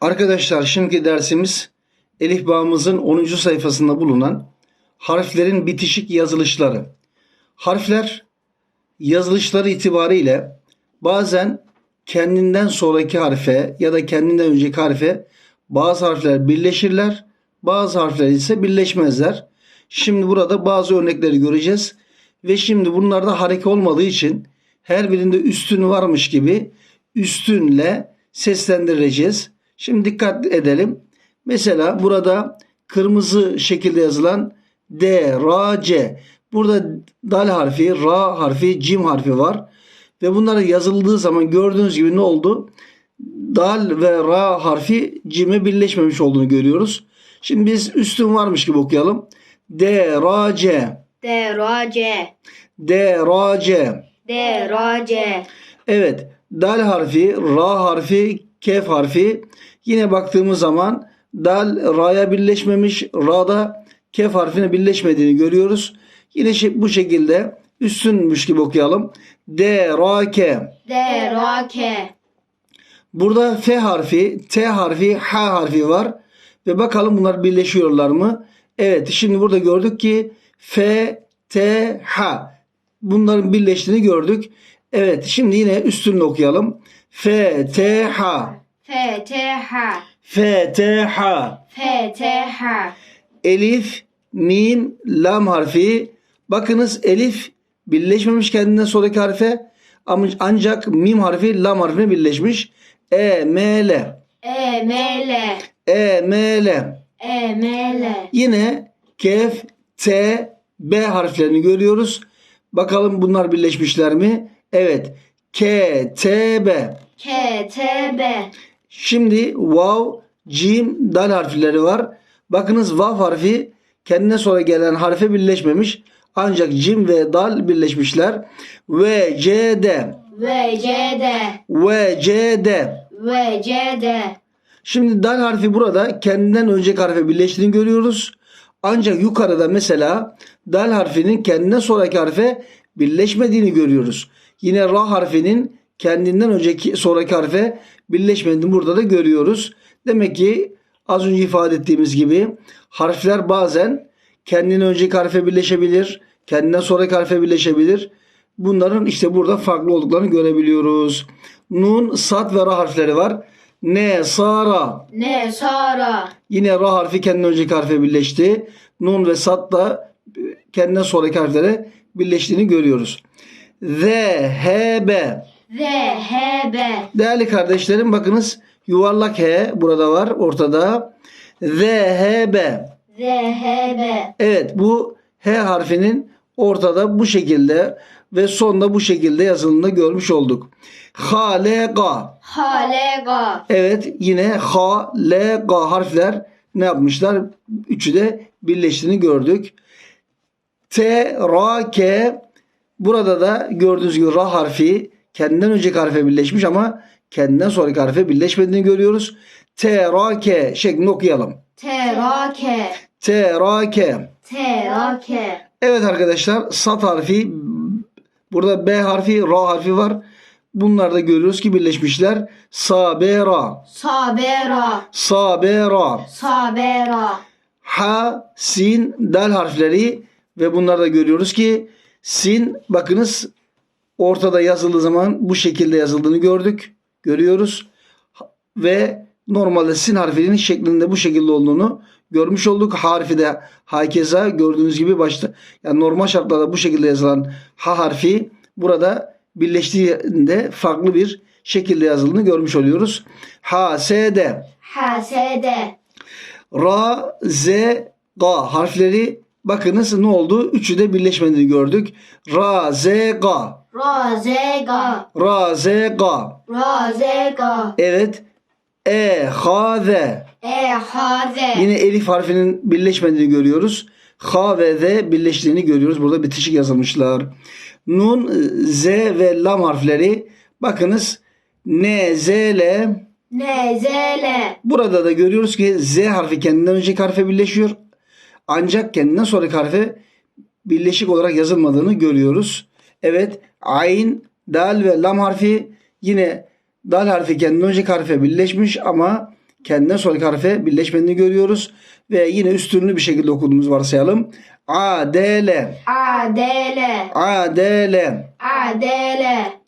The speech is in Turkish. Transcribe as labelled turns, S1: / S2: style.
S1: Arkadaşlar şimdiki dersimiz Elif Bağımızın 10. sayfasında bulunan harflerin bitişik yazılışları. Harfler yazılışları itibariyle bazen kendinden sonraki harfe ya da kendinden önceki harfe bazı harfler birleşirler, bazı harfler ise birleşmezler. Şimdi burada bazı örnekleri göreceğiz ve şimdi bunlarda hareke olmadığı için her birinde üstün varmış gibi üstünle seslendireceğiz. Şimdi dikkat edelim. Mesela burada kırmızı şekilde yazılan D, Ra, C. Burada dal harfi, Ra harfi, Cim harfi var. Ve bunlar yazıldığı zaman gördüğünüz gibi ne oldu? Dal ve Ra harfi Cim'e birleşmemiş olduğunu görüyoruz. Şimdi biz üstün varmış gibi okuyalım. D, Ra, C.
S2: D, Ra, C.
S1: D, Ra, C.
S2: D, Ra, C.
S1: Evet. Dal harfi, Ra harfi, Kef harfi. Yine baktığımız zaman dal Ra'ya birleşmemiş, Ra'da Kef harfine birleşmediğini görüyoruz. Yine bu şekilde üstünmüş gibi okuyalım. D, Ra, K.
S2: D, Ra, K.
S1: Burada F harfi, T harfi, H harfi var. Ve bakalım bunlar birleşiyorlar mı? Evet şimdi burada gördük ki F, T, H. Bunların birleştiğini gördük. Evet şimdi yine üstünü okuyalım. F, T, H.
S2: F, T, H.
S1: F, T, H.
S2: F, T, H.
S1: Elif, mim, lam harfi. Bakınız elif birleşmemiş kendinden sonraki harfe. Ancak mim harfi lam harfine birleşmiş. E, M, L.
S2: E, M, L.
S1: E, M, L.
S2: E, M, L.
S1: Yine kef, t, b harflerini görüyoruz. Bakalım bunlar birleşmişler mi? Evet. K, T, B.
S2: K, T, B.
S1: Şimdi vav, cim, dal harfleri var. Bakınız vav harfi kendine sonra gelen harfe birleşmemiş. Ancak cim ve dal birleşmişler. V, C, D.
S2: V, C, D.
S1: V, C, D.
S2: V, C, D.
S1: Şimdi dal harfi burada kendinden önceki harfe birleştiğini görüyoruz. Ancak yukarıda mesela dal harfinin kendinden sonraki harfe birleşmediğini görüyoruz. Yine ra harfinin kendinden önceki sonraki harfe birleşmediğini burada da görüyoruz. Demek ki az önce ifade ettiğimiz gibi harfler bazen kendinden önceki harfe birleşebilir, kendinden sonraki harfe birleşebilir. Bunların işte burada farklı olduklarını görebiliyoruz. Nun, sat ve ra harfleri var. Ne, sara.
S2: Ne, Sara.
S1: Yine ra harfi kendinden önceki harfe birleşti. Nun ve sat da kendinden sonraki harflere birleştiğini görüyoruz. Z, H, B.
S2: Z, H, B.
S1: Değerli kardeşlerim bakınız yuvarlak H burada var ortada. Z, H, B.
S2: Z, H, B.
S1: Evet bu H harfinin ortada bu şekilde ve sonda bu şekilde yazıldığını görmüş olduk. H, L, G.
S2: H, L, G.
S1: Evet yine H, L, G harfler ne yapmışlar? Üçü de birleştiğini gördük. T, Ra, K. Burada da gördüğünüz gibi Ra harfi kendinden önceki harfe birleşmiş ama kendinden sonraki harfe birleşmediğini görüyoruz. T, Ra, K şeklinde okuyalım.
S2: T, Ra, K.
S1: T, Ra, K.
S2: T, Ra, K.
S1: Evet arkadaşlar sat harfi burada B harfi Ra harfi var. Bunlar da görüyoruz ki birleşmişler. Sa, B, Ra.
S2: Sa, B, Ra.
S1: Sa, B, Ra.
S2: Sa, B, Ra.
S1: Ha, sin, dal harfleri ve bunları da görüyoruz ki sin bakınız ortada yazıldığı zaman bu şekilde yazıldığını gördük. Görüyoruz. Ve normalde sin harfinin şeklinde bu şekilde olduğunu görmüş olduk. Ha harfi de hakeza gördüğünüz gibi başta yani normal şartlarda bu şekilde yazılan ha harfi burada birleştiğinde farklı bir şekilde yazıldığını görmüş oluyoruz. Ha, S, D.
S2: H, S, D.
S1: Ra, Z, G harfleri bakınız ne oldu? Üçü de birleşmediğini gördük. Ra, Z, G.
S2: Ra, Z, G.
S1: Ra, Z, G.
S2: Ra, Z, G.
S1: Evet. E, H, Z.
S2: E, H, Z.
S1: Yine elif harfinin birleşmediğini görüyoruz. H ve Z birleştiğini görüyoruz. Burada bitişik yazılmışlar. Nun, Z ve lam harfleri bakınız N, Z, L.
S2: N, Z, L.
S1: Burada da görüyoruz ki Z harfi kendinden önceki harfe birleşiyor. Ancak kendinden sonraki harfe birleşik olarak yazılmadığını görüyoruz. Evet ayn, dal ve lam harfi yine dal harfi kendinden önceki harfe birleşmiş ama kendinden sonraki harfe birleşmediğini görüyoruz. Ve yine üstünlü bir şekilde okuduğumuz varsayalım. Adele,
S2: Adele.
S1: adele,
S2: Adele.